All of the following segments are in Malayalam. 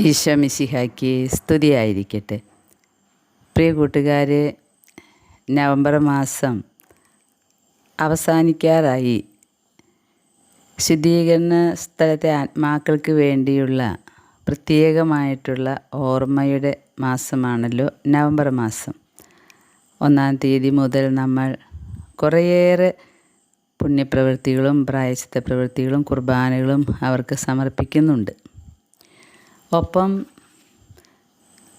ഈശോ മിശിഹായ്ക്ക് സ്തുതിയായിരിക്കട്ടെ. പ്രിയ കൂട്ടുകാർ നവംബർ മാസം അവസാനിക്കാറായി. ശുദ്ധീകരണ സ്ഥലത്തെ ആത്മാക്കൾക്ക് വേണ്ടിയുള്ള പ്രത്യേകമായിട്ടുള്ള ഓർമ്മയുടെ മാസമാണല്ലോ നവംബർ മാസം. ഒന്നാം തീയതി മുതൽ നമ്മൾ കുറേയേറെ പുണ്യപ്രവൃത്തികളും പ്രായശിത്ത പ്രവൃത്തികളും കുർബാനകളും അവർക്ക് സമർപ്പിക്കുന്നുണ്ട്. ഒപ്പം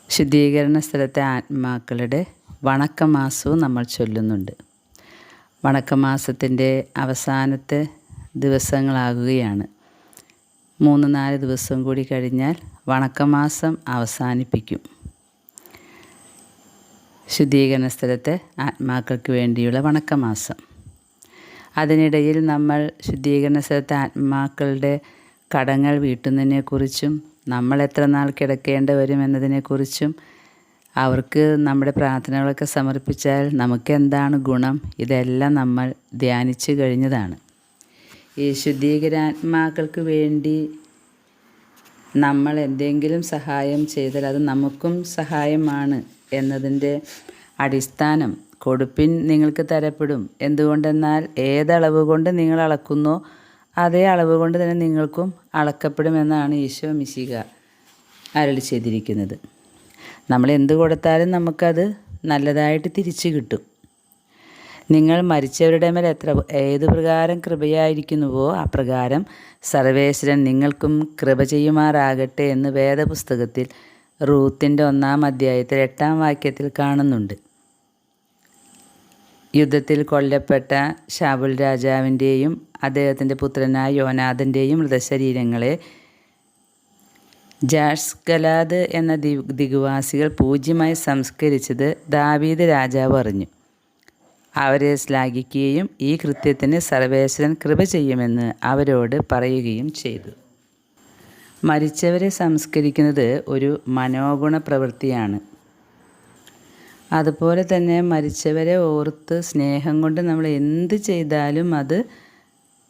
ശുദ്ധീകരണ സ്ഥലത്തെ ആത്മാക്കളുടെ വണക്കമാസവും നമ്മൾ ചൊല്ലുന്നുണ്ട്. വണക്കമാസത്തിന്റെ അവസാനത്തെ ദിവസങ്ങളാകുകയാണ്. മൂന്ന് നാല് ദിവസം കൂടി കഴിഞ്ഞാൽ വണക്കമാസം അവസാനിപ്പിക്കും. ശുദ്ധീകരണ സ്ഥലത്തെ ആത്മാക്കൾക്ക് വേണ്ടിയുള്ള വണക്കമാസം. അതിനിടയിൽ നമ്മൾ ശുദ്ധീകരണ സ്ഥലത്തെ ആത്മാക്കളുടെ കടങ്ങൾ വീട്ടുന്നതിനെക്കുറിച്ചും നമ്മൾ എത്ര നാൾ കിടക്കേണ്ടി വരും എന്നതിനെക്കുറിച്ചും അവർക്ക് നമ്മുടെ പ്രാർത്ഥനകളൊക്കെ സമർപ്പിച്ചാൽ നമുക്കെന്താണ് ഗുണം? ഇതെല്ലാം നമ്മൾ ധ്യാനിച്ച് കഴിഞ്ഞതാണ്. ഈ ശുദ്ധീകരാത്മാക്കൾക്ക് വേണ്ടി നമ്മൾ എന്തെങ്കിലും സഹായം ചെയ്താൽ അത് നമുക്കും സഹായമാണ് എന്നതിന്റെ അടിസ്ഥാനം കൊടുപ്പിൻ നിങ്ങൾക്ക് തരപ്പെടും. എന്തുകൊണ്ടെന്നാൽ ഏതളവ് കൊണ്ട് നിങ്ങൾ അളക്കുന്നോ അതേ അളവ് കൊണ്ട് തന്നെ നിങ്ങൾക്കും അളക്കപ്പെടുമെന്നാണ് ഈശോ മിശിക അരളി ചെയ്തിരിക്കുന്നത്. നമ്മൾ എന്ത് കൊടുത്താലും നമുക്കത് നല്ലതായിട്ട് തിരിച്ചു കിട്ടും. നിങ്ങൾ മരിച്ചവരുടെ മേൽ എത്ര ഏതു പ്രകാരം കൃപയായിരിക്കുന്നുവോ അപ്രകാരം സർവേശ്വരൻ നിങ്ങൾക്കും കൃപ ചെയ്യുമാറാകട്ടെ എന്ന് വേദപുസ്തകത്തിൽ റൂത്തിന്റെ ഒന്നാം അധ്യായത്തിൽ എട്ടാം വാക്യത്തിൽ കാണുന്നുണ്ട്. യുദ്ധത്തിൽ കൊല്ലപ്പെട്ട ഷാബുൽ രാജാവിന്റെയും അദ്ദേഹത്തിന്റെ പുത്രനായ യോനാഥന്റെയും മൃതശരീരങ്ങളെ ജാഷ്കലാദ് എന്ന ദി ദിഗുവാസികൾ പൂജ്യമായി സംസ്കരിച്ചത് ദാവീദ് രാജാവ് അറിഞ്ഞു. അവരെ ശ്ലാഘിക്കുകയും ഈ കൃത്യത്തിന് സർവേശ്വരൻ കൃപ ചെയ്യുമെന്ന് അവരോട് പറയുകയും ചെയ്തു. മരിച്ചവരെ സംസ്കരിക്കുന്നത് ഒരു മനോഗുണ പ്രവൃത്തിയാണ്. അതുപോലെ തന്നെ മരിച്ചവരെ ഓർത്ത് സ്നേഹം കൊണ്ട് നമ്മൾ എന്ത് ചെയ്താലും അത്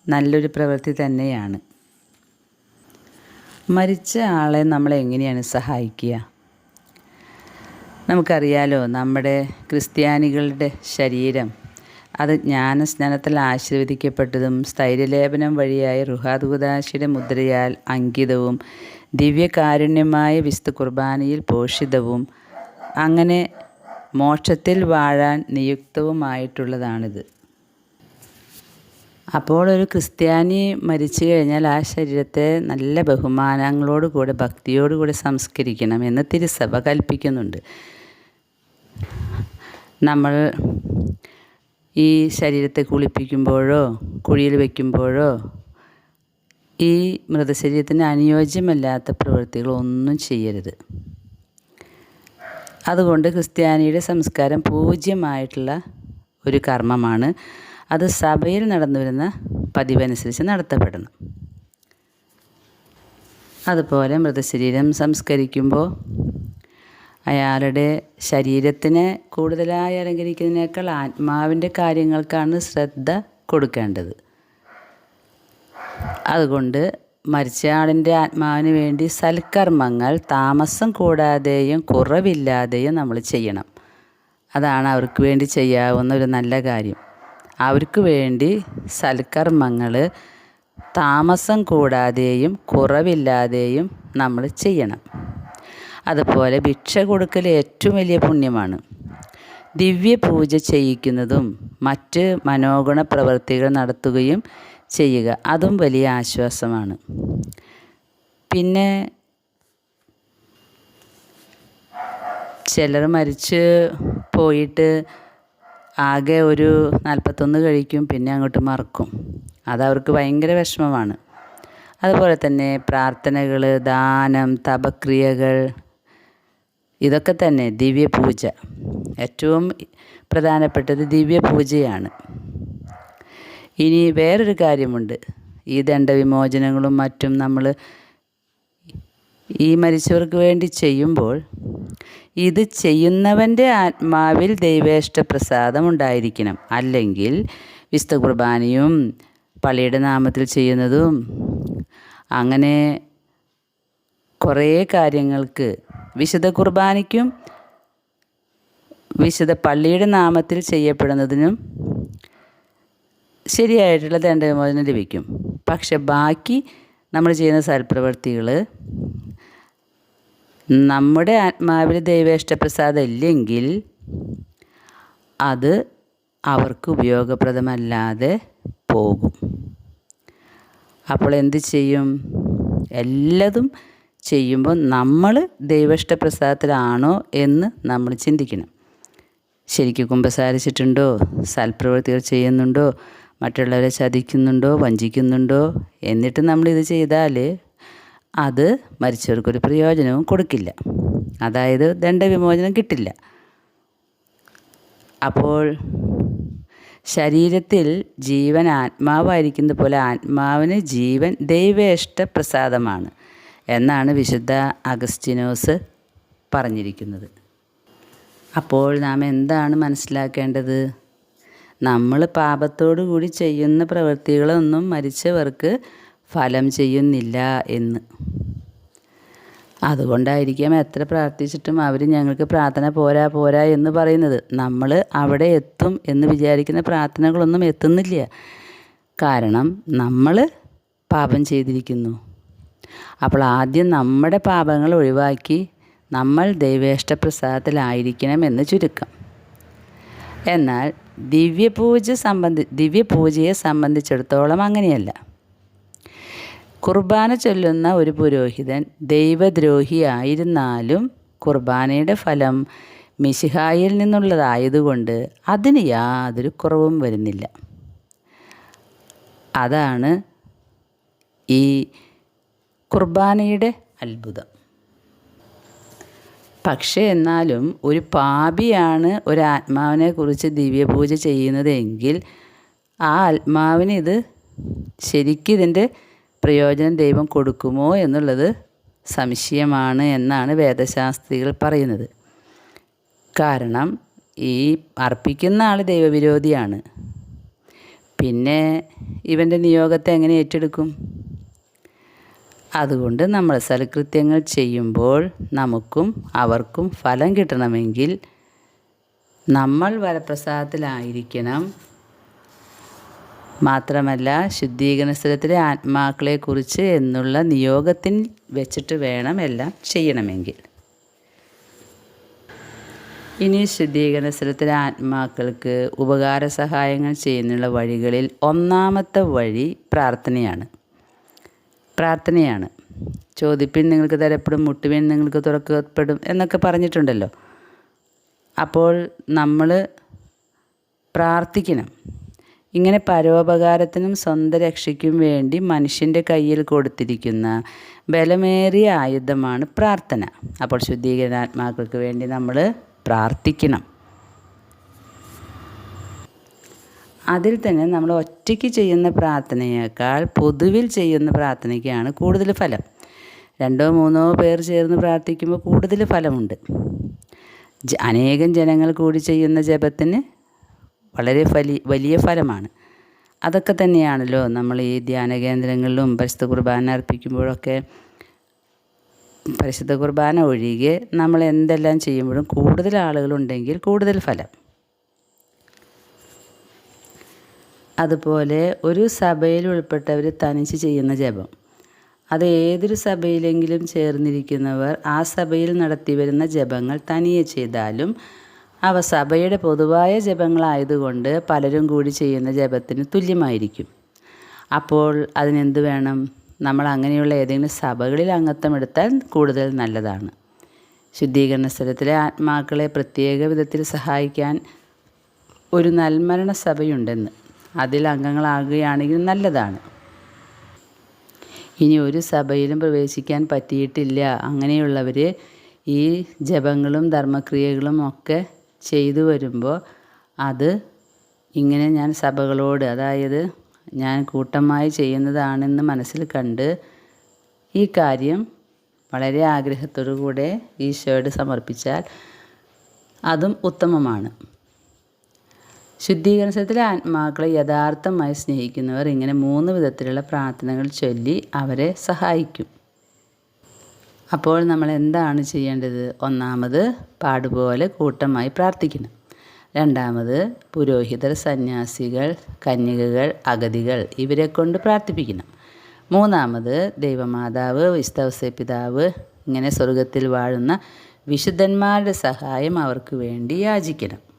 നല്ലൊരു പ്രവൃത്തി തന്നെയാണ്. മരിച്ച ആളെ നമ്മൾ എങ്ങനെയാണ് സഹായിക്കുക? നമുക്കറിയാലോ നമ്മുടെ ക്രിസ്ത്യാനികളുടെ ശരീരം അത് ജ്ഞാനസ്നാനത്തിൽ ആശീർവദിക്കപ്പെട്ടതും സ്ഥൈര്യലേപനം വഴിയായ റുഹാദുദാശിയുടെ മുദ്രയാൽ അങ്കിതവും ദിവ്യകാരുണ്യമായ വിസ്തു കുർബാനയിൽ പോഷിതവും അങ്ങനെ മോക്ഷത്തിൽ വാഴാൻ നിയുക്തവുമായിട്ടുള്ളതാണിത്. അപ്പോൾ ഒരു ക്രിസ്ത്യാനി മരിച്ചു കഴിഞ്ഞാൽ ആ ശരീരത്തെ നല്ല ബഹുമാനങ്ങളോടുകൂടെ ഭക്തിയോടുകൂടി സംസ്കരിക്കണം എന്ന് തിരുസഭ കൽപ്പിക്കുന്നുണ്ട്. നമ്മൾ ഈ ശരീരത്തെ കുളിപ്പിക്കുമ്പോഴോ കുഴിയിൽ വയ്ക്കുമ്പോഴോ ഈ മൃതശരീരത്തിന് അനുയോജ്യമല്ലാത്ത പ്രവൃത്തികളൊന്നും ചെയ്യരുത്. അതുകൊണ്ട് ക്രിസ്ത്യാനിയുടെ സംസ്കാരം പൂജ്യമായിട്ടുള്ള ഒരു കർമ്മമാണ്. അത് സഭയിൽ നടന്നു വരുന്ന പതിവനുസരിച്ച് നടത്തപ്പെടണം അതുപോലെ മൃതശരീരം സംസ്കരിക്കുമ്പോൾ അയാളുടെ ശരീരത്തിനെ കൂടുതലായി അലങ്കരിക്കുന്നതിനേക്കാൾ ആത്മാവിന്റെ കാര്യങ്ങൾക്കാണ് ശ്രദ്ധ കൊടുക്കേണ്ടത്. അതുകൊണ്ട് മരിച്ചയാളിന്റെ ആത്മാവിന് വേണ്ടി സൽക്കർമ്മങ്ങൾ താമസം കൂടാതെയും കുറവില്ലാതെയും നമ്മൾ ചെയ്യണം. അതാണ് അവർക്ക് വേണ്ടി ചെയ്യാവുന്ന ഒരു നല്ല കാര്യം. അവർക്ക് വേണ്ടി സൽക്കർമ്മങ്ങൾ താമസം കൂടാതെയും കുറവില്ലാതെയും നമ്മൾ ചെയ്യണം. അതുപോലെ ഭിക്ഷ കൊടുക്കൽ ഏറ്റവും വലിയ പുണ്യമാണ്. ദിവ്യ പൂജ ചെയ്യിക്കുന്നതും മറ്റ് മനോഗുണ പ്രവൃത്തികൾ നടത്തുകയും ചെയ്യുക. അതും വലിയ ആശ്വാസമാണ്. പിന്നെ ചിലർ മരിച്ച് പോയിട്ട് ആകെ ഒരു നാൽപ്പത്തൊന്ന് കഴിക്കും പിന്നെ അങ്ങോട്ട് മറക്കും. അതവർക്ക് ഭയങ്കര വിഷമമാണ്. അതുപോലെ തന്നെ പ്രാർത്ഥനകൾ ദാനം തപക്രിയകൾ ഇതൊക്കെ തന്നെ ദിവ്യപൂജ. ഏറ്റവും പ്രധാനപ്പെട്ടത് ദിവ്യപൂജയാണ്. ഇനി വേറൊരു കാര്യമുണ്ട്. ഈ ദണ്ഡവിമോചനങ്ങളും മറ്റും നമ്മൾ ഈ മരിച്ചവർക്ക് വേണ്ടി ചെയ്യുമ്പോൾ ഇത് ചെയ്യുന്നവന്റെ ആത്മാവിൽ ദൈവേഷ്ട പ്രസാദം ഉണ്ടായിരിക്കണം. അല്ലെങ്കിൽ വിശുദ്ധ കുർബാനയും പള്ളിയുടെ നാമത്തിൽ ചെയ്യുന്നതും അങ്ങനെ കുറേ കാര്യങ്ങൾക്ക് വിശുദ്ധ കുർബാനയ്ക്കും വിശുദ്ധ പള്ളിയുടെ നാമത്തിൽ ചെയ്യപ്പെടുന്നതിനും ശരിയായിട്ടുള്ള ദണ്ഡവിമോചനം ലഭിക്കും. പക്ഷെ ബാക്കി നമ്മൾ ചെയ്യുന്ന സൽപ്രവർത്തികൾ നമ്മുടെ ആത്മാവിൽ ദൈവേഷ്ടപ്രസാദം ഇല്ലെങ്കിൽ അത് അവർക്ക് ഉപയോഗപ്രദമല്ലാതെ പോകും. അപ്പോൾ എന്ത് ചെയ്യും? എല്ലതും ചെയ്യുമ്പോൾ നമ്മൾ ദൈവഷ്ടപ്രസാദത്തിലാണോ എന്ന് നമ്മൾ ചിന്തിക്കണം. ശരിക്കും കുമ്പസാരിച്ചിട്ടുണ്ടോ? സൽപ്രവൃത്തികൾ ചെയ്യുന്നുണ്ടോ? മറ്റുള്ളവരെ ചതിക്കുന്നുണ്ടോ വഞ്ചിക്കുന്നുണ്ടോ എന്നിട്ട് നമ്മളിത് ചെയ്താൽ അത് മരിച്ചവർക്കൊരു പ്രയോജനവും കൊടുക്കില്ല. അതായത് ദണ്ഡവിമോചനം കിട്ടില്ല. അപ്പോൾ ശരീരത്തിൽ ജീവൻ ആത്മാവായിരിക്കുന്നത് പോലെ ആത്മാവിന് ജീവൻ ദൈവേഷ്ട പ്രസാദമാണ് എന്നാണ് വിശുദ്ധ അഗസ്റ്റിനോസ് പറഞ്ഞിരിക്കുന്നത്. അപ്പോൾ നാം എന്താണ് മനസ്സിലാക്കേണ്ടത്? നമ്മൾ പാപത്തോടു കൂടി ചെയ്യുന്ന പ്രവൃത്തികളൊന്നും മരിച്ചവർക്ക് ഫലം ചെയ്യുന്നില്ല എന്ന്. അതുകൊണ്ടായിരിക്കാം എത്ര പ്രാർത്ഥിച്ചിട്ടും അവർ ഞങ്ങൾക്ക് പ്രാർത്ഥന പോരാ പോരാ എന്ന് പറയുന്നത്. നമ്മൾ അവിടെ എത്തും എന്ന് വിചാരിക്കുന്ന പ്രാർത്ഥനകളൊന്നും എത്തുന്നില്ല. കാരണം നമ്മൾ പാപം ചെയ്തിരിക്കുന്നു. അപ്പോൾ ആദ്യം നമ്മുടെ പാപങ്ങൾ ഒഴിവാക്കി നമ്മൾ ദൈവേഷ്ടപ്രസാദത്തിലായിരിക്കണം എന്ന് ചുരുക്കം. എന്നാൽ ദിവ്യപൂജ സംബന്ധി ദിവ്യപൂജയെ സംബന്ധിച്ചിടത്തോളം അങ്ങനെയല്ല. കുർബാന ചൊല്ലുന്ന ഒരു പുരോഹിതൻ ദൈവദ്രോഹിയായിരുന്നാലും കുർബാനയുടെ ഫലം മിശിഹായിൽ നിന്നുള്ളതായതുകൊണ്ട് അതിന് യാതൊരു കുറവും വരുന്നില്ല. അതാണ് ഈ കുർബാനയുടെ അത്ഭുതം. പക്ഷേ എന്നാലും ഒരു പാപിയാണ് ഒരു ആത്മാവിനെ കുറിച്ച് ദിവ്യപൂജ ചെയ്യുന്നതെങ്കിൽ ആ ആത്മാവിന് ഇത് ശരിക്കും ഇതിന്റെ പ്രയോജനം ദൈവം കൊടുക്കുമോ എന്നുള്ളത് സംശയമാണ് എന്നാണ് വേദശാസ്ത്രികൾ പറയുന്നത്. കാരണം ഈ അർപ്പിക്കുന്ന ആൾ ദൈവവിരോധിയാണ്. പിന്നെ ഇവന്റെ നിയോഗത്തെ എങ്ങനെ ഏറ്റെടുക്കും? അതുകൊണ്ട് നമ്മൾ സൽകൃത്യങ്ങൾ ചെയ്യുമ്പോൾ നമുക്കും അവർക്കും ഫലം കിട്ടണമെങ്കിൽ നമ്മൾ വരപ്രസാദത്തിലായിരിക്കണം. മാത്രമല്ല ശുദ്ധീകരണ സ്ഥലത്തിലെ ആത്മാക്കളെക്കുറിച്ച് എന്നുള്ള നിയോഗത്തിൽ വെച്ചിട്ട് വേണം എല്ലാം ചെയ്യണമെങ്കിൽ. ഇനി ശുദ്ധീകരണ സ്ഥലത്തിലെ ആത്മാക്കൾക്ക് ഉപകാര സഹായങ്ങൾ ചെയ്യുന്നുള്ള വഴികളിൽ ഒന്നാമത്തെ വഴി പ്രാർത്ഥനയാണ്. പ്രാർത്ഥനയാണ്. ചോദിപ്പിൻ നിങ്ങൾക്ക് തരപ്പെടും മുട്ടുവിൻ നിങ്ങൾക്ക് തുറക്കപ്പെടും എന്നൊക്കെ പറഞ്ഞിട്ടുണ്ടല്ലോ. അപ്പോൾ നമ്മൾ പ്രാർത്ഥിക്കണം. ഇങ്ങനെ പരോപകാരത്തിനും സ്വന്തം രക്ഷയ്ക്കും വേണ്ടി മനുഷ്യന്റെ കയ്യിൽ കൊടുത്തിരിക്കുന്ന ബലമേറിയ ആയുധമാണ് പ്രാർത്ഥന. അപ്പോൾ ശുദ്ധീകരണാത്മാക്കൾക്ക് വേണ്ടി നമ്മൾ പ്രാർത്ഥിക്കണം. അതിൽ തന്നെ നമ്മൾ ഒറ്റയ്ക്ക് ചെയ്യുന്ന പ്രാർത്ഥനയേക്കാൾ പൊതുവിൽ ചെയ്യുന്ന പ്രാർത്ഥനയ്ക്കാണ് കൂടുതൽ ഫലം. രണ്ടോ മൂന്നോ പേർ ചേർന്ന് പ്രാർത്ഥിക്കുമ്പോൾ കൂടുതൽ ഫലമുണ്ട്. അനേകം ജനങ്ങൾ കൂടി ചെയ്യുന്ന ജപത്തിന് വളരെ ഫലി വലിയ ഫലമാണ്. അതൊക്കെ തന്നെയാണല്ലോ നമ്മൾ ഈ ധ്യാന കേന്ദ്രങ്ങളിലും പരിശുദ്ധ കുർബാന അർപ്പിക്കുമ്പോഴൊക്കെ പരിശുദ്ധ കുർബാന ഒഴികെ നമ്മൾ എന്തെല്ലാം ചെയ്യുമ്പോഴും കൂടുതൽ ആളുകളുണ്ടെങ്കിൽ കൂടുതൽ ഫലം. അതുപോലെ ഒരു സഭയിൽ ഉൾപ്പെട്ടവർ തനിച്ച് ചെയ്യുന്ന ജപം. അത് ഏതൊരു സഭയിലെങ്കിലും ചേർന്നിരിക്കുന്നവർ ആ സഭയിൽ നടത്തി വരുന്ന ജപങ്ങൾ തനിയെ ചെയ്താലും അവ സഭയുടെ പൊതുവായ ജപങ്ങളായതുകൊണ്ട് പലരും കൂടി ചെയ്യുന്ന ജപത്തിന് തുല്യമായിരിക്കും. അപ്പോൾ അതിനെന്ത് വേണം? നമ്മൾ അങ്ങനെയുള്ള ഏതെങ്കിലും സഭകളിൽ അംഗത്വം എടുത്താൽ കൂടുതൽ നല്ലതാണ്. ശുദ്ധീകരണ സ്ഥലത്തിലെ ആത്മാക്കളെ പ്രത്യേക വിധത്തിൽ സഹായിക്കാൻ ഒരു നൽമരണ സഭയുണ്ടെന്ന്. അതിൽ അംഗങ്ങളാകുകയാണെങ്കിൽ നല്ലതാണ്. ഇനി ഒരു സഭയിലും പ്രവേശിക്കാൻ പറ്റിയിട്ടില്ല. അങ്ങനെയുള്ളവർ ഈ ജപങ്ങളും ധർമ്മക്രിയകളും ഒക്കെ ചെയ്തു വരുമ്പോൾ അത് ഇങ്ങനെ ഞാൻ സഭകളോട് അതായത് ഞാൻ കൂട്ടമായി ചെയ്യുന്നതാണെന്ന് മനസ്സിൽ കണ്ട് ഈ കാര്യം വളരെ ആഗ്രഹത്തോടു കൂടെ ഈശോയോട് സമർപ്പിച്ചാൽ അതും ഉത്തമമാണ്. ശുദ്ധീകരണത്തിലെ ആത്മാക്കളെ യഥാർത്ഥമായി സ്നേഹിക്കുന്നവർ ഇങ്ങനെ മൂന്ന് വിധത്തിലുള്ള പ്രാർത്ഥനകൾ ചൊല്ലി അവരെ സഹായിക്കും. അപ്പോൾ നമ്മൾ എന്താണ് ചെയ്യേണ്ടത്? ഒന്നാമത് പാടുപോലെ കൂട്ടമായി പ്രാർത്ഥിക്കണം. രണ്ടാമത് പുരോഹിതർ സന്യാസികൾ കന്യകകൾ അഗതികൾ ഇവരെ കൊണ്ട് പ്രാർത്ഥിപ്പിക്കണം. മൂന്നാമത് ദൈവമാതാവ് വിസ്തവസ പിതാവ് ഇങ്ങനെ സ്വർഗത്തിൽ വാഴുന്ന വിശുദ്ധന്മാരുടെ സഹായം അവർക്ക് വേണ്ടി യാചിക്കണം.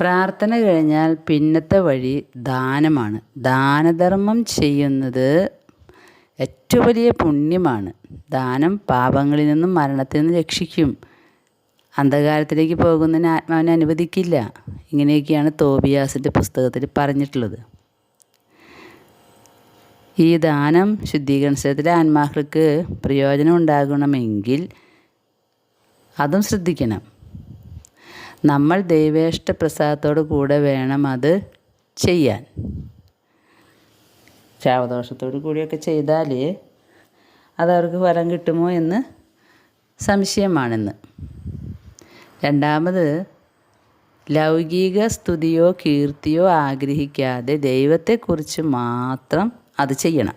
പ്രാർത്ഥന കഴിഞ്ഞാൽ പിന്നത്തെ വഴി ദാനമാണ്. ദാനധർമ്മം ചെയ്യുന്നത് ഏറ്റവും വലിയ പുണ്യമാണ്. ദാനം പാപങ്ങളിൽ നിന്നും മരണത്തിൽ നിന്നും രക്ഷിക്കും. അന്ധകാരത്തിലേക്ക് പോകുന്നതിന് ആത്മാവിനെ അനുവദിക്കില്ല. ഇങ്ങനെയൊക്കെയാണ് തോബിയാസിന്റെ പുസ്തകത്തിൽ പറഞ്ഞിട്ടുള്ളത്. ഈ ദാനം ശുദ്ധീകരണത്തിലെ ആത്മാക്കൾക്ക് പ്രയോജനം ഉണ്ടാകണമെങ്കിൽ അതും ശ്രദ്ധിക്കണം. നമ്മൾ ദൈവേഷ്ട പ്രസാദത്തോടു കൂടെ വേണം അത് ചെയ്യാൻ. ശാവദോഷത്തോടു കൂടിയൊക്കെ ചെയ്താൽ അതവർക്ക് ഫലം കിട്ടുമോ എന്ന് സംശയമാണെന്ന്. രണ്ടാമത് ലൗകിക സ്തുതിയോ കീർത്തിയോ ആഗ്രഹിക്കാതെ ദൈവത്തെക്കുറിച്ച് മാത്രം അത് ചെയ്യണം.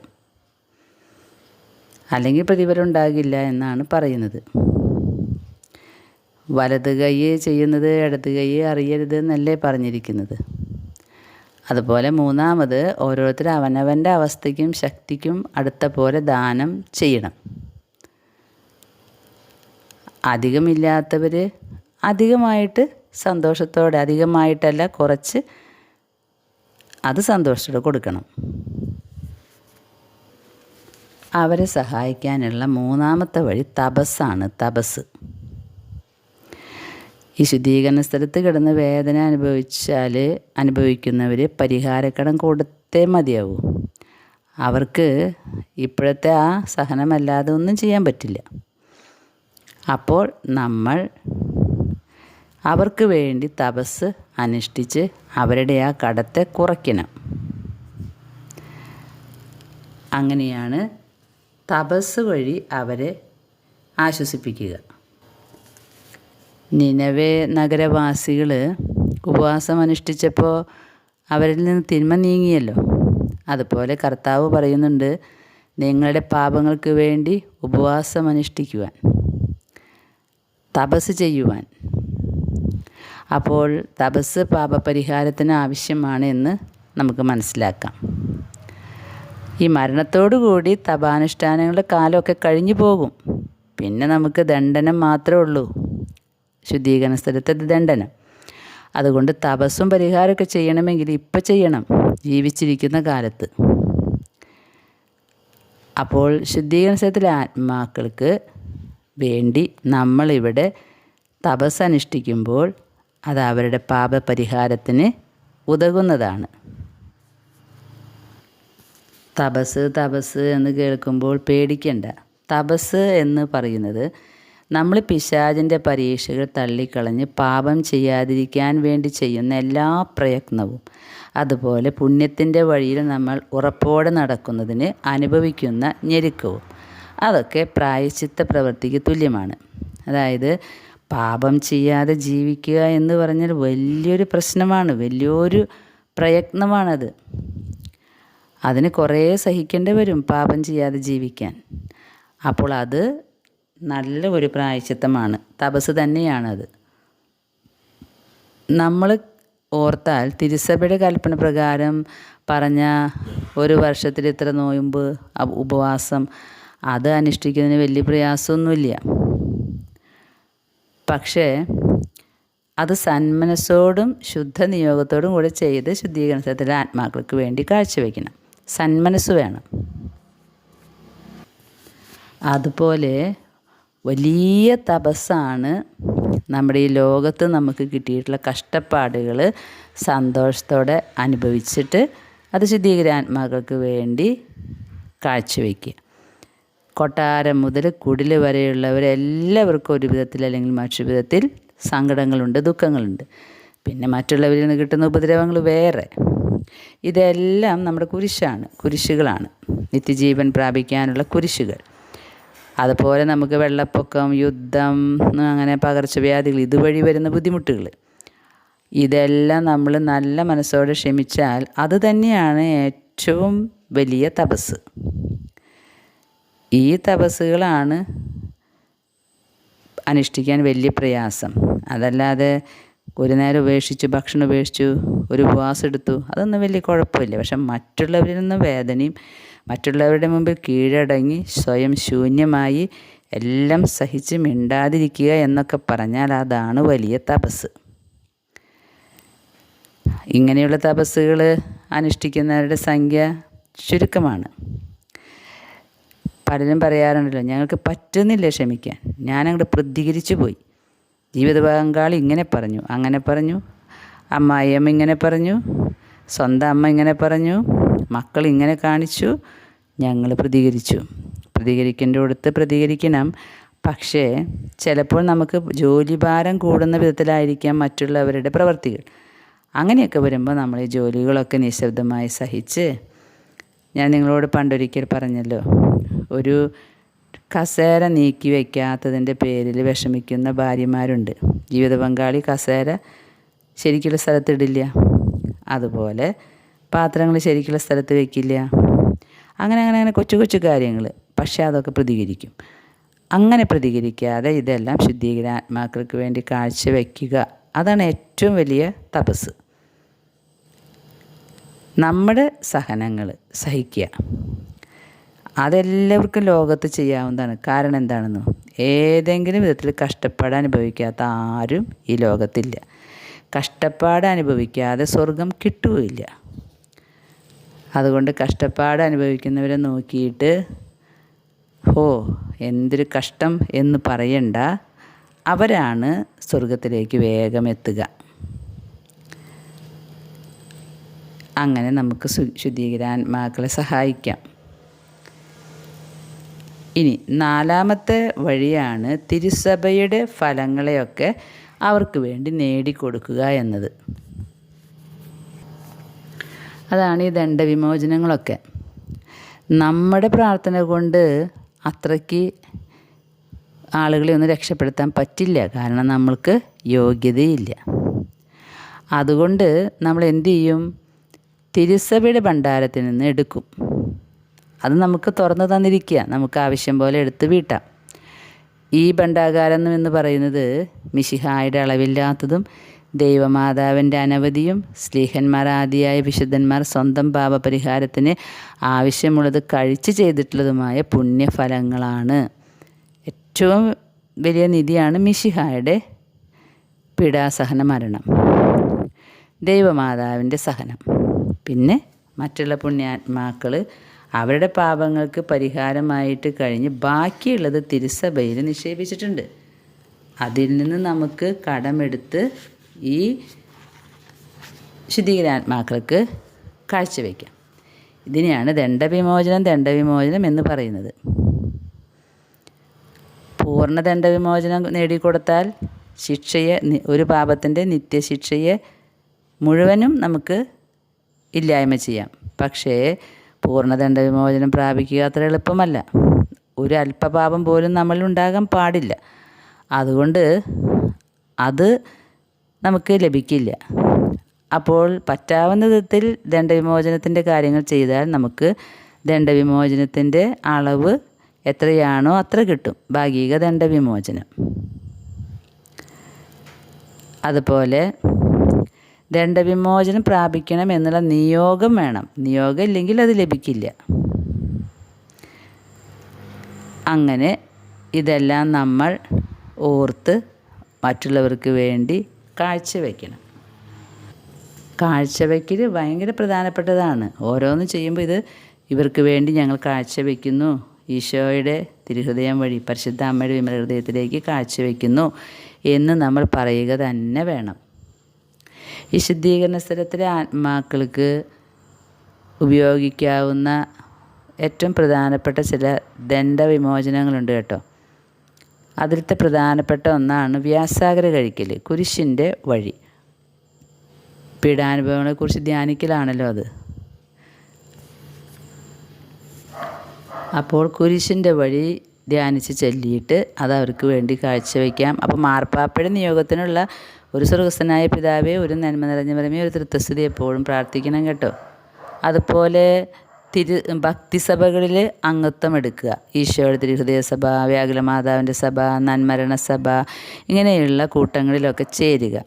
അല്ലെങ്കിൽ പ്രതിഫലം ഉണ്ടാകില്ല എന്നാണ് പറയുന്നത്. വലത് കൈ ചെയ്യുന്നത് ഇടത് കൈ അറിയരുത് എന്നല്ലേ പറഞ്ഞിരിക്കുന്നത്. അതുപോലെ മൂന്നാമത് ഓരോരുത്തർ അവനവന്റെ അവസ്ഥയ്ക്കും ശക്തിക്കും അടുത്ത പോലെ ദാനം ചെയ്യണം. അധികമില്ലാത്തവർ അധികമായിട്ട് സന്തോഷത്തോടെ അധികമായിട്ടല്ല കുറച്ച് അത് സന്തോഷത്തോടെ കൊടുക്കണം. അവരെ സഹായിക്കാനുള്ള മൂന്നാമത്തെ വഴി തപസ്സാണ് തപസ്. ഈ ശുദ്ധീകരണ സ്ഥലത്ത് കിടന്ന് വേദന അനുഭവിച്ചാൽ അനുഭവിക്കുന്നവർ പരിഹാരക്കടം കൊടുത്തേ മതിയാവൂ. അവർക്ക് ഇപ്പോഴത്തെ ആ സഹനമല്ലാതെ ഒന്നും ചെയ്യാൻ പറ്റില്ല. അപ്പോൾ നമ്മൾ അവർക്ക് വേണ്ടി തപസ് അനുഷ്ഠിച്ച് അവരുടെ ആ കടത്തെ കുറയ്ക്കണം. അങ്ങനെയാണ് തപസ് വഴി അവരെ ആശ്വസിപ്പിക്കുക. നിലവേ നഗരവാസികൾ ഉപവാസം അനുഷ്ഠിച്ചപ്പോൾ അവരിൽ നിന്ന് തിന്മ നീങ്ങിയല്ലോ. അതുപോലെ കർത്താവ് പറയുന്നുണ്ട് നിങ്ങളുടെ പാപങ്ങൾക്ക് വേണ്ടി ഉപവാസം അനുഷ്ഠിക്കുവാൻ തപസ് ചെയ്യുവാൻ. അപ്പോൾ തപസ് പാപപരിഹാരത്തിന് ആവശ്യമാണ് എന്ന് നമുക്ക് മനസ്സിലാക്കാം. ഈ മരണത്തോടു കൂടി തപാനുഷ്ഠാനങ്ങളുടെ കാലമൊക്കെ കഴിഞ്ഞു പോകും. പിന്നെ നമുക്ക് ദണ്ഡനം മാത്രമേ ഉള്ളൂ. ശുദ്ധീകരണ സ്ഥലത്തെ ദണ്ഡനം. അതുകൊണ്ട് തപസ്സും പരിഹാരമൊക്കെ ചെയ്യണമെങ്കിൽ ഇപ്പം ചെയ്യണം. ജീവിച്ചിരിക്കുന്ന കാലത്ത്. അപ്പോൾ ശുദ്ധീകരണ സ്ഥലത്തിലെ ആത്മാക്കൾക്ക് വേണ്ടി നമ്മളിവിടെ തപസ് അനുഷ്ഠിക്കുമ്പോൾ അത് അവരുടെ പാപപരിഹാരത്തിന് ഉതകുന്നതാണ്. തപസ് തപസ് എന്ന് കേൾക്കുമ്പോൾ പേടിക്കണ്ട. തപസ് എന്ന് പറയുന്നത് നമ്മൾ പിശാചിന്റെ പരീക്ഷകൾ തള്ളിക്കളഞ്ഞ് പാപം ചെയ്യാതിരിക്കാൻ വേണ്ടി ചെയ്യുന്ന എല്ലാ പ്രയത്നവും അതുപോലെ പുണ്യത്തിന്റെ വഴിയിൽ നമ്മൾ ഉറപ്പോടെ നടക്കുന്നതിന് അനുഭവിക്കുന്ന ഞെരുക്കവും അതൊക്കെ പ്രായശ്ചിത്ത പ്രവൃത്തിക്ക് തുല്യമാണ്. അതായത് പാപം ചെയ്യാതെ ജീവിക്കുക എന്ന് പറഞ്ഞാൽ വലിയൊരു പ്രശ്നമാണ് വലിയൊരു പ്രയത്നമാണത്. അതിന് കുറേ സഹിക്കേണ്ടി വരും പാപം ചെയ്യാതെ ജീവിക്കാൻ. അപ്പോൾ അത് നല്ല ഒരു പ്രായശ്ചിത്തമാണ്. തപസ് തന്നെയാണത്. നമ്മൾ ഓർത്താൽ തിരുസഭയുടെ കൽപ്പന പ്രകാരം പറഞ്ഞ ഒരു വർഷത്തിൽ ഇത്ര നോയമ്പ് ഉപവാസം അത് അനുഷ്ഠിക്കുന്നതിന് വലിയ പ്രയാസമൊന്നുമില്ല. പക്ഷേ അത് സന്മനസ്സോടും ശുദ്ധ നിയോഗത്തോടും കൂടെ ചെയ്ത് ശുദ്ധീകരണത്തിലെ ആത്മാക്കൾക്ക് വേണ്ടി കാഴ്ചവെക്കണം. സന്മനസ് വേണം. അതുപോലെ വലിയ തപസ്സാണ് നമ്മുടെ ഈ ലോകത്ത് നമുക്ക് കിട്ടിയിട്ടുള്ള കഷ്ടപ്പാടുകൾ സന്തോഷത്തോടെ അനുഭവിച്ചിട്ട് അത് ശുദ്ധീകരാത്മാക്കൾക്ക് വേണ്ടി കാഴ്ചവെക്കുക കൊട്ടാരം മുതൽ കുടിൽ വരെയുള്ളവരെല്ലാവർക്കും ഒരു വിധത്തിൽ അല്ലെങ്കിൽ മറ്റു വിധത്തിൽ സങ്കടങ്ങളുണ്ട് ദുഃഖങ്ങളുണ്ട്. പിന്നെ മറ്റുള്ളവരിൽ നിന്ന് കിട്ടുന്ന ഉപദ്രവങ്ങൾ വേറെ. ഇതെല്ലാം നമ്മുടെ കുരിശാണ് കുരിശുകളാണ്. നിത്യജീവൻ പ്രാപിക്കാനുള്ള കുരിശുകൾ. അതുപോലെ നമുക്ക് വെള്ളപ്പൊക്കം യുദ്ധം അങ്ങനെ പകർച്ചവ്യാധികൾ ഇതുവഴി വരുന്ന ബുദ്ധിമുട്ടുകൾ ഇതെല്ലാം നമ്മൾ നല്ല മനസ്സോടെ ക്ഷമിച്ചാൽ അത് തന്നെയാണ് ഏറ്റവും വലിയ തപസ് ഈ തപസ്സുകളാണ് അനുഷ്ഠിക്കാൻ വലിയ പ്രയാസം. അതല്ലാതെ ഒരു നേരം ഉപേക്ഷിച്ചു ഭക്ഷണം ഉപേക്ഷിച്ചു ഒരു ഉപവാസം എടുത്തു അതൊന്നും വലിയ കുഴപ്പമില്ല. പക്ഷെ മറ്റുള്ളവരിൽ നിന്ന് വേദനയും മറ്റുള്ളവരുടെ മുമ്പിൽ കീഴടങ്ങി സ്വയം ശൂന്യമായി എല്ലാം സഹിച്ച് മിണ്ടാതിരിക്കുക എന്നൊക്കെ പറഞ്ഞാൽ അതാണ് വലിയ തപസ്. ഇങ്ങനെയുള്ള തപസ്സുകൾ അനുഷ്ഠിക്കുന്നവരുടെ സംഖ്യ ചുരുക്കമാണ്. പലരും പറയാറുണ്ടല്ലോ ഞങ്ങൾക്ക് പറ്റുന്നില്ല ക്ഷമിക്കാൻ. ഞാനങ്ങോട്ട് പ്രതികരിച്ചു പോയി. ജീവിത പങ്കാളി ഇങ്ങനെ പറഞ്ഞു അങ്ങനെ പറഞ്ഞു. അമ്മായിയമ്മ ഇങ്ങനെ പറഞ്ഞു സ്വന്തം അമ്മ ഇങ്ങനെ പറഞ്ഞു. മക്കൾ ഇങ്ങനെ കാണിച്ചു ഞങ്ങൾ പ്രതികരിച്ചു. പ്രതികരിക്കേണ്ടടുത്ത് പ്രതികരിക്കണം. പക്ഷേ ചിലപ്പോൾ നമുക്ക് ജോലിഭാരം കൂടുന്ന വിധത്തിലായിരിക്കാം മറ്റുള്ളവരുടെ പ്രവർത്തികൾ. അങ്ങനെയൊക്കെ വരുമ്പോൾ നമ്മൾ ഈ ജോലികളൊക്കെ നിശബ്ദമായി സഹിച്ച് ഞാൻ നിങ്ങളോട് പണ്ടൊരിക്കൽ പറഞ്ഞല്ലോ ഒരു കസേര നീക്കി വയ്ക്കാത്തതിന്റെ പേരിൽ വിഷമിക്കുന്ന ഭാര്യമാരുണ്ട്. ജീവിത പങ്കാളി കസേര ശരിക്കുള്ള സ്ഥലത്തിടില്ല അതുപോലെ പാത്രങ്ങൾ ശരിക്കുള്ള സ്ഥലത്ത് വെക്കില്ല. അങ്ങനെ അങ്ങനെ അങ്ങനെ കൊച്ചു കൊച്ചു കാര്യങ്ങൾ. പക്ഷേ അതൊക്കെ പ്രതികരിക്കും. അങ്ങനെ പ്രതികരിക്കാതെ ഇതെല്ലാം ശുദ്ധീകരണാത്മാക്കൾക്ക് വേണ്ടി കാഴ്ചവെക്കുക അതാണ് ഏറ്റവും വലിയ തപസ്. നമ്മുടെ സഹനങ്ങൾ സഹിക്കുക. അതെല്ലാവർക്കും ലോകത്ത് ചെയ്യാവുന്നതാണ്. കാരണം എന്താണെന്നോ? ഏതെങ്കിലും വിധത്തിൽ കഷ്ടപ്പാട് അനുഭവിക്കാത്ത ആരും ഈ ലോകത്തില്ല. കഷ്ടപ്പാട് അനുഭവിക്കാതെ സ്വർഗം കിട്ടുകയില്ല. അതുകൊണ്ട് കഷ്ടപ്പാട് അനുഭവിക്കുന്നവരെ നോക്കിയിട്ട് ഹോ എന്തൊരു കഷ്ടം എന്ന് പറയണ്ട. അവരാണ് സ്വർഗത്തിലേക്ക് വേഗം എത്തുക. അങ്ങനെ നമുക്ക് ശുദ്ധീകരാത്മാക്കളെ സഹായിക്കാം. ഇനി നാലാമത്തെ വഴിയാണ് തിരുസഭയുടെ ഫലങ്ങളെയൊക്കെ അവർക്ക് വേണ്ടി നേടിക്കൊടുക്കുക എന്നത്. അതാണ് ഈ ദണ്ഡവിമോചനങ്ങളൊക്കെ. നമ്മുടെ പ്രാർത്ഥന കൊണ്ട് അത്രയ്ക്ക് ആളുകളെ ഒന്നും രക്ഷപ്പെടുത്താൻ പറ്റില്ല. കാരണം നമ്മൾക്ക് യോഗ്യതയില്ല. അതുകൊണ്ട് നമ്മൾ എന്തു ചെയ്യും? തിരുസഭയുടെ ഭണ്ഡാരത്തിൽ നിന്ന് എടുക്കും. അത് നമുക്ക് തുറന്നു തന്നിരിക്കുക. നമുക്ക് ആവശ്യം പോലെ എടുത്ത് വീട്ടാം. ഈ ഭണ്ഡാകാരം എന്ന് പറയുന്നത് മിശിഹായുടെ അളവില്ലാത്തതും ദൈവമാതാവിന്റെ അനവധിയും സ്ലീഹന്മാർ ആദിയായ വിശുദ്ധന്മാർ സ്വന്തം പാപപരിഹാരത്തിന് ആവശ്യമുള്ളത് കഴിച്ച് ചെയ്തിട്ടുള്ളതുമായ പുണ്യഫലങ്ങളാണ്. ഏറ്റവും വലിയ നിധിയാണ് മിശിഹായുടെ പീഡാസഹന മരണം. ദൈവമാതാവിന്റെ സഹനം. പിന്നെ മറ്റുള്ള പുണ്യാത്മാക്കൾ അവരുടെ പാപങ്ങൾക്ക് പരിഹാരമായിട്ട് കഴിഞ്ഞ് ബാക്കിയുള്ളത് തിരുസഭയിൽ നിക്ഷേപിച്ചിട്ടുണ്ട്. അതിൽ നിന്ന് നമുക്ക് കടമെടുത്ത് ഈ ശുദ്ധീകരാത്മാക്കൾക്ക് കാഴ്ചവെക്കാം. ഇതിനെയാണ് ദണ്ഡവിമോചനം ദണ്ഡവിമോചനം എന്ന് പറയുന്നത്. പൂർണ ദണ്ഡവിമോചനം നേടിക്കൊടുത്താൽ ശിക്ഷയെ ഒരു പാപത്തിന്റെ നിത്യശിക്ഷയെ മുഴുവനും നമുക്ക് ഇല്ലായ്മ ചെയ്യാം. പക്ഷേ പൂർണ ദണ്ഡവിമോചനം പ്രാപിക്കുക അത്ര എളുപ്പമല്ല. ഒരു അല്പപാപം പോലും നമ്മളിലുണ്ടാകാൻ പാടില്ല. അതുകൊണ്ട് അത് നമുക്ക് ലഭിക്കില്ല. അപ്പോൾ പറ്റാവുന്ന വിധത്തിൽ ദണ്ഡവിമോചനത്തിന്റെ കാര്യങ്ങൾ ചെയ്താൽ നമുക്ക് ദണ്ഡവിമോചനത്തിന്റെ അളവ് എത്രയാണോ അത്ര കിട്ടും. ഭാഗിക ദണ്ഡവിമോചനം. അതുപോലെ ദണ്ഡവിമോചനം പ്രാപിക്കണം എന്നുള്ള നിയോഗം വേണം. നിയോഗം ഇല്ലെങ്കിൽ അത് ലഭിക്കില്ല. അങ്ങനെ ഇതെല്ലാം നമ്മൾ ഓർത്ത് മറ്റുള്ളവർക്ക് വേണ്ടി കാഴ്ചവെക്കണം. കാഴ്ചവെക്കൽ ഭയങ്കര പ്രധാനപ്പെട്ടതാണ്. ഓരോന്നും ചെയ്യുമ്പോൾ ഇത് ഇവർക്ക് വേണ്ടി ഞങ്ങൾ കാഴ്ചവെക്കുന്നു. ഈശോയുടെ തിരുഹൃദയം വഴി പരിശുദ്ധ അമ്മയുടെ വിമല ഹൃദയത്തിലേക്ക് കാഴ്ചവെക്കുന്നു എന്ന് നമ്മൾ പറയുക തന്നെ വേണം. ഈ ശുദ്ധീകരണ സ്ഥലത്തിലെ ആത്മാക്കൾക്ക് ഉപയോഗിക്കാവുന്ന ഏറ്റവും പ്രധാനപ്പെട്ട ചില ദണ്ഡവിമോചനങ്ങളുണ്ട് കേട്ടോ. അതിലത്തെ പ്രധാനപ്പെട്ട ഒന്നാണ് വ്യാസാഗ്ര കഴിക്കൽ കുരിശിന്റെ വഴി. പീഡാനുഭവങ്ങളെക്കുറിച്ച് ധ്യാനിക്കലാണല്ലോ അത്. അപ്പോൾ കുരിശിന്റെ വഴി ധ്യാനിച്ച് ചൊല്ലിയിട്ട് അത് അവർക്ക് വേണ്ടി കാഴ്ചവെക്കാം അപ്പോൾ മാർപ്പാപ്പയുടെ നിയോഗത്തിനുള്ള ഒരു സ്വർഗസ്ഥനായ പിതാവേ ഒരു നന്മ നിറഞ്ഞ പരമേ ഒരു തൃത്വസ്ഥിതി എപ്പോഴും പ്രാർത്ഥിക്കണം കേട്ടോ. അതുപോലെ തിരു ഭക്തിസഭകളിൽ അംഗത്വം എടുക്കുക ഈശോയുടെ തിരുഹൃദയ സഭ വ്യാകുല മാതാവിന്റെ സഭ നന്മരണ സഭ ഇങ്ങനെയുള്ള കൂട്ടങ്ങളിലൊക്കെ ചേരുക.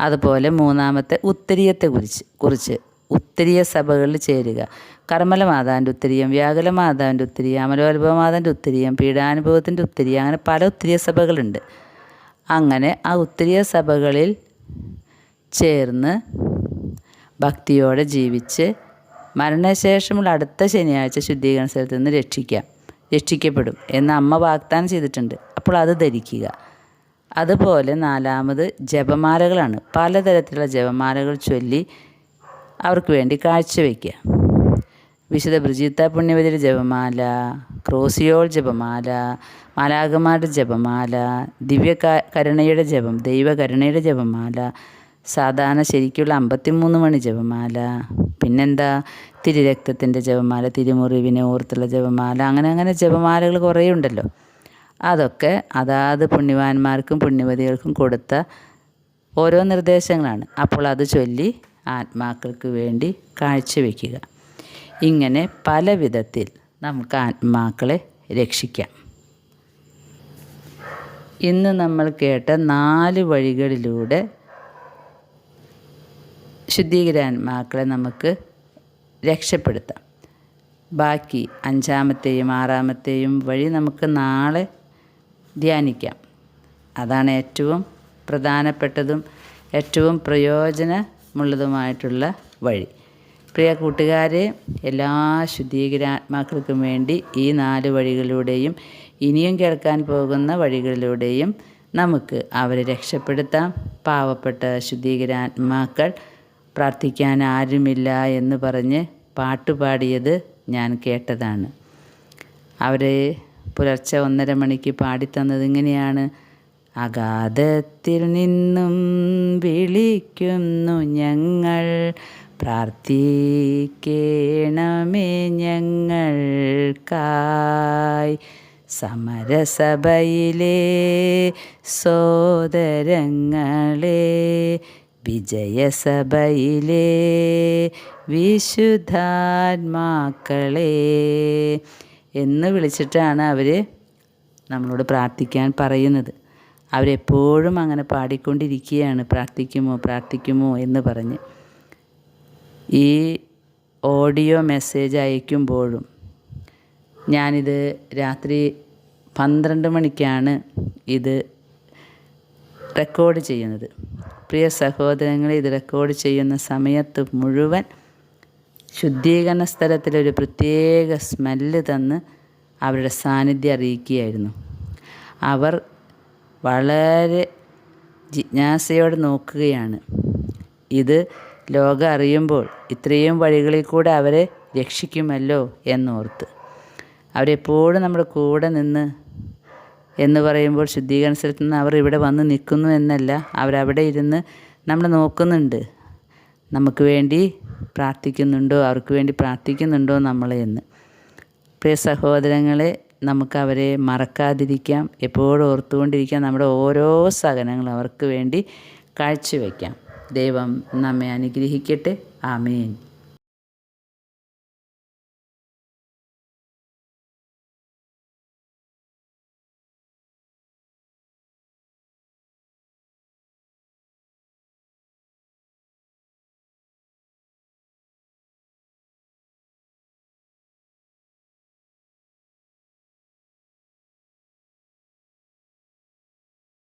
അതുപോലെ മൂന്നാമത്തെ ഉത്തരീയത്തെ കുറിച്ച് കുറിച്ച് ഉത്തരീയ സഭകളിൽ ചേരുക. കർമ്മല മാതാവിന്റെ ഉത്തരീയം വ്യാകുല മാതാവിന്റെ ഉത്തരീയം അമലോത്ഭവ മാതാവിന്റെ ഉത്തരീയം പീഡാനുഭവത്തിന്റെ ഉത്തരീയം അങ്ങനെ പല ഉത്തരീയ സഭകളുണ്ട്. അങ്ങനെ ആ ഉത്തരീയ സഭകളിൽ ചേർന്ന് ഭക്തിയോടെ ജീവിച്ച് മരണശേഷമുള്ള അടുത്ത ശനിയാഴ്ച ശുദ്ധീകരണ സ്ഥലത്ത് നിന്ന് രക്ഷിക്കാം രക്ഷിക്കപ്പെടും എന്ന് അമ്മ വാഗ്ദാനം ചെയ്തിട്ടുണ്ട്. അപ്പോൾ അത് ധരിക്കുക. അതുപോലെ നാലാമത് ജപമാലകളാണ്. പലതരത്തിലുള്ള ജപമാലകൾ ചൊല്ലി അവർക്ക് വേണ്ടി കാഴ്ചവെക്കുക വിശുദ്ധ ബ്രിജിത്ത പുണ്യവതിയുടെ ജപമാല ക്രോസിയോൾ ജപമാല മാലാകമാരുടെ ജപമാല ദിവ്യ കരുണയുടെ ജപം ദൈവകരുണയുടെ ജപമാല സാധാരണ ശരിക്കുള്ള അമ്പത്തിമൂന്ന് മണി ജപമാല. പിന്നെന്താ? തിരുരക്തത്തിന്റെ ജപമാല തിരുമുറിവിനെ ഓർത്തുള്ള ജപമാല അങ്ങനെ അങ്ങനെ ജപമാലകൾ കുറേ ഉണ്ടല്ലോ. അതൊക്കെ അതാത് പുണ്യവാന്മാർക്കും പുണ്യവതികൾക്കും കൊടുത്ത ഓരോ നിർദ്ദേശങ്ങളാണ്. അപ്പോൾ അത് ചൊല്ലി ആത്മാക്കൾക്ക് വേണ്ടി കാഴ്ചവെക്കുക ഇങ്ങനെ പല വിധത്തിൽ നമുക്ക് ആത്മാക്കളെ രക്ഷിക്കാം. ഇന്ന് നമ്മൾ കേട്ട നാല് വഴികളിലൂടെ ശുദ്ധീകരാത്മാക്കളെ നമുക്ക് രക്ഷപ്പെടുത്താം. ബാക്കി അഞ്ചാമത്തെയും ആറാമത്തെയും വഴി നമുക്ക് നാളെ ധ്യാനിക്കാം. അതാണ് ഏറ്റവും പ്രധാനപ്പെട്ടതും ഏറ്റവും പ്രയോജനമുള്ളതുമായിട്ടുള്ള വഴി. പ്രിയ കൂട്ടുകാരെ എല്ലാ ശുദ്ധീകരാത്മാക്കൾക്കും വേണ്ടി ഈ നാല് വഴികളിലൂടെയും ഇനിയും കേൾക്കാൻ പോകുന്ന വഴികളിലൂടെയും നമുക്ക് അവരെ രക്ഷപ്പെടുത്താം. പാവപ്പെട്ട ശുദ്ധീകരാത്മാക്കൾ പ്രാർത്ഥിക്കാൻ ആരുമില്ല എന്ന് പറഞ്ഞ് പാട്ടുപാടിയത് ഞാൻ കേട്ടതാണ്. അവരെ പുലർച്ചെ ഒന്നര മണിക്ക് പാടിത്തന്നത് ഇങ്ങനെയാണ്. അഗാധത്തിൽ നിന്നും വിളിക്കുന്നു ഞങ്ങൾ പ്രാർത്ഥിക്കണമേ ഞങ്ങൾക്കായി. സമരസഭയിലെ സോദരങ്ങളെ വിജയസഭയിലെ വിശുദ്ധാത്മാക്കളെ എന്ന് വിളിച്ചിട്ടാണ് അവർ നമ്മളോട് പ്രാർത്ഥിക്കാൻ പറയുന്നത്. അവരെപ്പോഴും അങ്ങനെ പാടിക്കൊണ്ടിരിക്കുകയാണ്. പ്രാർത്ഥിക്കുമോ പ്രാർത്ഥിക്കുമോ എന്ന് പറഞ്ഞ്. ഈ ഓഡിയോ മെസ്സേജ് അയക്കുമ്പോഴും ഞാനിത് രാത്രി പന്ത്രണ്ട് മണിക്കാണ് ഇത് റെക്കോർഡ് ചെയ്യുന്നത്. പ്രിയ സഹോദരങ്ങളെ ഇത് റെക്കോർഡ് ചെയ്യുന്ന സമയത്ത് മുഴുവൻ ശുദ്ധീകരണ സ്ഥലത്തിലൊരു പ്രത്യേക സ്മെല്ല് തന്ന് അവരുടെ സാന്നിധ്യം അറിയിക്കുകയായിരുന്നു. അവർ വളരെ ജിജ്ഞാസയോടെ നോക്കുകയാണ്. ഇത് ലോകം അറിയുമ്പോൾ ഇത്രയും വഴികളിൽ കൂടെ അവരെ രക്ഷിക്കുമല്ലോ എന്നോർത്ത്. അവരെപ്പോഴും നമ്മുടെ കൂടെ നിന്ന് എന്ന് പറയുമ്പോൾ ശുദ്ധീകരണ നിന്ന് അവർ ഇവിടെ വന്ന് നിൽക്കുന്നു എന്നല്ല. അവരവിടെ ഇരുന്ന് നമ്മളെ നോക്കുന്നുണ്ട്. നമുക്ക് വേണ്ടി പ്രാർത്ഥിക്കുന്നുണ്ടോ? അവർക്ക് വേണ്ടി പ്രാർത്ഥിക്കുന്നുണ്ടോ നമ്മളെ എന്ന്. പ്രിയ സഹോദരങ്ങളെ നമുക്ക് അവരെ മറക്കാതിരിക്കാം. എപ്പോഴും ഓർത്തുകൊണ്ടിരിക്കാം. നമ്മുടെ ഓരോ സഹനങ്ങളും അവർക്ക് വേണ്ടി കാഴ്ചവെക്കാം. ദൈവം നമ്മെ അനുഗ്രഹിക്കട്ടെ. ആമേൻ.